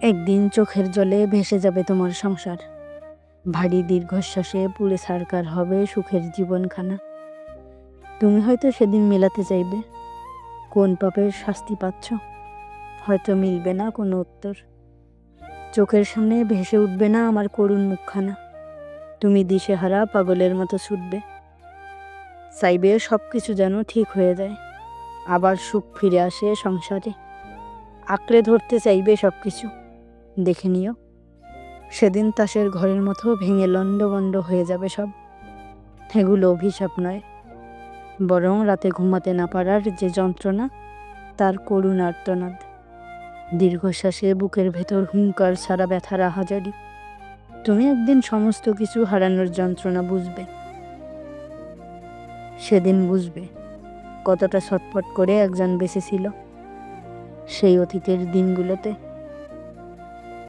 একদিন চোখের জলে ভেসে যাবে তোমার সংসার। ভারী দীর্ঘশ্বাসে পুড়ে সারকার হবে সুখের জীবনখানা। তুমি হয়তো সেদিন মেলাতে চাইবে। কোন পাপের শাস্তি পাচ্ছ? হয়তো মিলবে না কোনো উত্তর। চোখের সামনে ভেসে উঠবে না আমার করুণ মুখখানা। তুমি দিশেহারা পাগলের মতো ছুটবে। চাইবে সব কিছু যেন ঠিক হয়ে যায়। আবার সুখ ফিরে আসে সংসারে। আঁকড়ে ধরতে চাইবে সব কিছু দেখে নিও। সেদিন তাসের ঘরের মতো ভেঙে লণ্ডবণ্ড হয়ে যাবে সব। এগুলো অভিশাপ নয়। বরং রাতে ঘুমাতে না পারার যে যন্ত্রণা, তার করুণ আর্তনাদ। দীর্ঘশ্বাসে বুকের ভেতর হুঙ্কার ছাড়া ব্যথার আহাজারি। তুমি একদিন সমস্ত কিছু হারানোর যন্ত্রণা বুঝবে। সেদিন বুঝবে কতটা ছটফট করে একজন বেঁচে ছিল। সেই অতীতের দিনগুলোতে